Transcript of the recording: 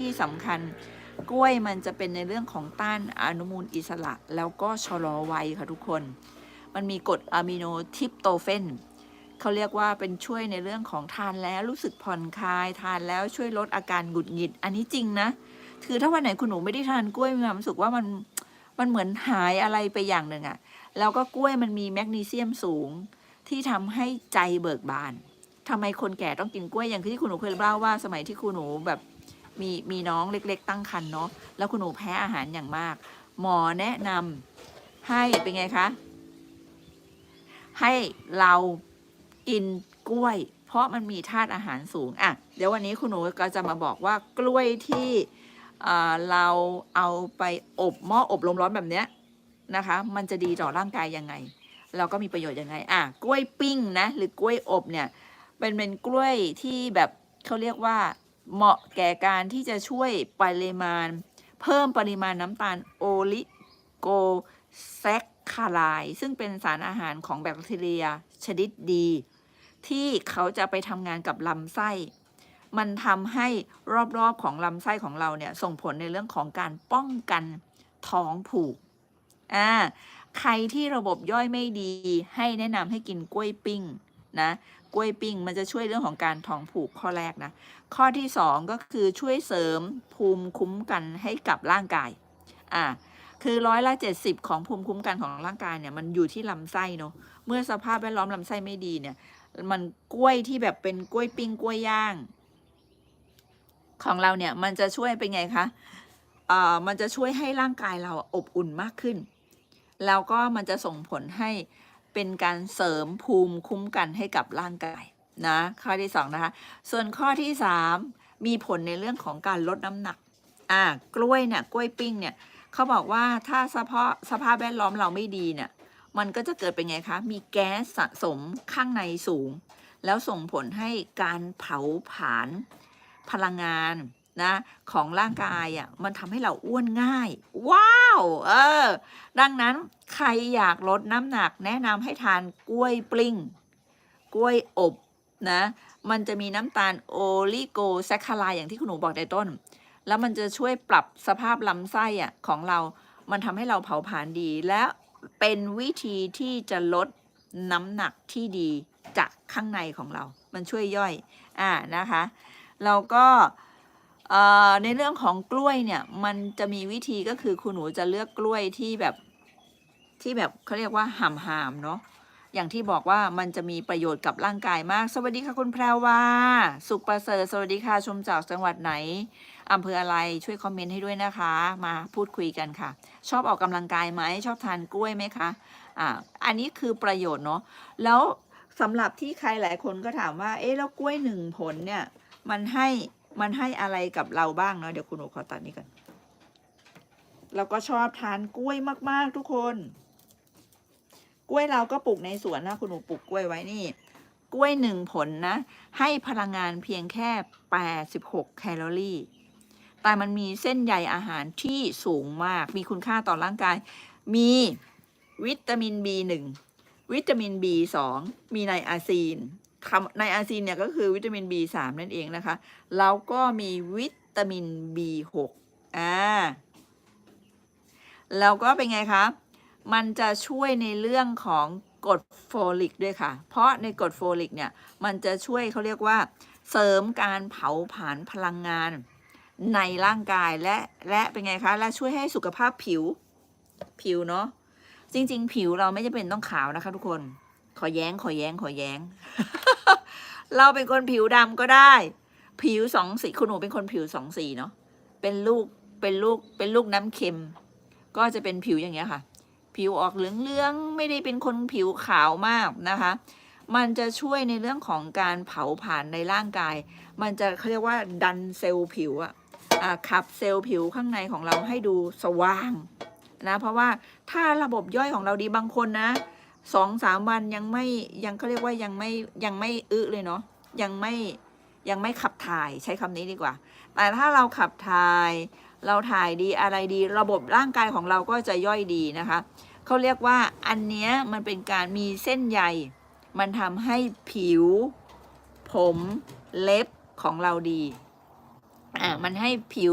ที่สำคัญกล้วยมันจะเป็นในเรื่องของต้านอนุมูลอิสระ แล้วก็ชะลอวัยค่ะทุกคน มันมีกรดอะมิโนทิปโตเฟนเขาเรียกว่าเป็นช่วยในเรื่องของทานแล้วรู้สึกผ่อนคลาย ทานแล้วช่วยลดอาการหงุดหงิด อันนี้จริงนะ คือถ้าวันไหนคุณหนูไม่ได้ทานกล้วยมีความรู้สึกว่ามันมันเหมือนหายอะไรไปอย่างหนึ่งอะแล้วก็กล้วยมันมีแมกนีเซียมสูงที่ทำให้ใจเบิกบานทำไมคนแก่ต้องกินกล้วยอย่างที่คุณหนูเคยเล่าว่าสมัยที่คุณหนูแบบ มีมีน้องเล็ก ๆ ตั้งครรภ์เนาะแล้วคุณหนูแพ้อาหารอย่างมาก หมอแนะนำให้เป็นไงคะให้เรากินกล้วย เพราะมันมีธาตุอาหารสูงอะเดี๋ยววันนี้คุณหนูก็จะมาบอกว่ากล้วยที่เอ่อเราเอาไปอบหม้ออบลมร้อนแบบเนี้ยนะคะ มันจะดีต่อร่างกายยังไง เราก็มีประโยชน์ยังไงอะกล้วยปิ้งนะหรือกล้วยอบเนี่ยเป็นเป็นกล้วยที่แบบเขาเรียกว่า เหมาะแก่การที่จะช่วยปริมาณ เพิ่มปริมาณน้ำตาลโอลิโกแซคคาไลซึ่งเป็นสารอาหารของแบคทีเรียชนิดดี ที่เขาจะไปทำงานกับลำไส้ มันทำให้รอบๆของลำไส้ของเราเนี่ยส่งผลในเรื่องของการป้องกันท้องผูกอ่าใครที่ระบบย่อยไม่ดีให้แนะนำให้กินกล้วยปิ้ง นะกล้วยปิ้งมันจะช่วยเรื่องของการท้องผูกข้อแรกนะ ข้อที่สองก็คือช่วยเสริมภูมิคุ้มกันให้กับร่างกายอ่าคือร้อยละเจ็ดสิบของภูมิคุ้มกันของร่างกายเนี่ยมันอยู่ที่ลำไส้เนาะเมื่อสภาพแวดล้อมลำไส้ไม่ดีเนี่ย มันกล้วยที่แบบเป็นกล้วยปิ้งกล้วยย่าง ของเราเนี่ยมันจะช่วยเป็นไงคะเอ่อมันจะช่วยให้ร่างกายเราอบอุ่นมากขึ้น แล้วก็มันจะส่งผลให้ เป็นการเสริมภูมิคุ้มกันให้กับร่างกายนะข้อที่สองนะคะส่วนข้อที่สามมีผลในเรื่องของการลดน้ำหนักอ่ากล้วยเนี่ยกล้วยปิ้งเนี่ยเขาบอกว่าถ้าสภาพสภาพแวดล้อมเราไม่ดีเนี่ยมันก็จะเกิดเป็นไงคะ มีแก๊สสะสมข้างในสูง แล้วส่งผลให้การเผาผลาญพลังงาน นะของร่างกายอะ่ะมันทำให้เราอ้วนง่าย ว้าว เออ ดังนั้นใครอยากลดน้ำหนักแนะนำให้ทานกล้วยปลิ้งกล้วยอบนะมันจะมีน้ำตาลโอลิโกแซคคาไลอย่างที่คุณหนูบอกในต้น แล้วมันจะช่วยปรับสภาพลำไส้อะของเรา มันทำให้เราเผาผลาญดี และเป็นวิธีที่จะลดน้ำหนักที่ดีจากข้างในของเรา มันช่วยย่อย อ่านะคะ เราก็ ในเรื่องของกล้วยเนี่ยมันจะมีวิธีก็คือคุณหนูจะเลือกกล้วยที่แบบที่แบบเขาเรียกว่าหามหามเนาะอย่างที่บอกว่ามันจะมีประโยชน์กับร่างกายมาก สวัสดีค่ะคุณแพรวาสุขประเสริฐสวัสดีค่ะชมจากจังหวัดไหนอำเภออะไรช่วยคอมเมนต์ให้ด้วยนะคะ มาพูดคุยกันค่ะ ชอบออกกำลังกายไหมชอบทานกล้วยไหมคะอ่าอันนี้คือประโยชน์เนาะแล้วสำหรับที่ใครหลายคนก็ถามว่า เอ๊ะแล้วกล้วยหนึ่งผลเนี่ย มันให้ มันให้อะไรกับเราบ้างเนาะเดี๋ยวคุณหนูขอตัดนี้ก่อนเราก็ชอบทานกล้วยมาก ๆ ทุกคน กล้วยเราก็ปลูกในสวนนะคุณหนูปลูกกล้วยไว้นี่ กล้วยหนึ่งผลนะ ให้พลังงานเพียงแค่ 86 แคลอรี่ แต่มันมีเส้นใยอาหารที่สูงมาก มีคุณค่าต่อร่างกาย มีวิตามิน B1 วิตามิน B2 มีไนอาซีน คำไนอาซีนเนี่ยก็คือวิตามิน B3 นั่นเองนะคะแล้วก็มีวิตามิน B6 อ่าแล้วก็เป็นไงคะมันจะช่วยในเรื่องของกรดโฟลิกด้วยค่ะ เพราะในกรดโฟลิกเนี่ยมันจะช่วยเขาเรียกว่า เสริมการเผาผลาญพลังงานในร่างกายและและเป็นไงคะและช่วยให้สุขภาพผิวผิวเนาะจริง ๆ ผิวเราไม่จำเป็นต้องขาวนะคะทุกคน ขอแย้งขอแย้งขอแย้ง เราเป็นคนผิวดำก็ได้ ผิวสองสีคุณหนูเป็นคนผิวสองสีเนาะเป็นลูกเป็นลูกเป็นลูกน้ำเค็ม ก็จะเป็นผิวอย่างเงี้ยค่ะ ผิวออกเหลืองๆไม่ได้เป็นคนผิวขาวมากนะคะ มันจะช่วยในเรื่องของการเผาผลาญในร่างกาย มันจะเขาเรียกว่าดันเซลล์ผิวอะอะขับเซลล์ผิวข้างในของเราให้ดูสว่างนะเพราะว่าถ้าระบบย่อยของเราดีบางคนนะ สองสามวันยังไม่ยังเขาเรียกว่ายังไม่ยังไม่อึเลยเนาะยังไม่ยังไม่ขับถ่ายใช้คำนี้ดีกว่า แต่ถ้าเราขับถ่ายเราถ่ายดีอะไรดี ระบบร่างกายของเราก็จะย่อยดีนะคะเขาเรียกว่าอันเนี้ยมันเป็นการมีเส้นใยมันทำให้ผิว ผมเล็บของเราดี อะมันให้ผิว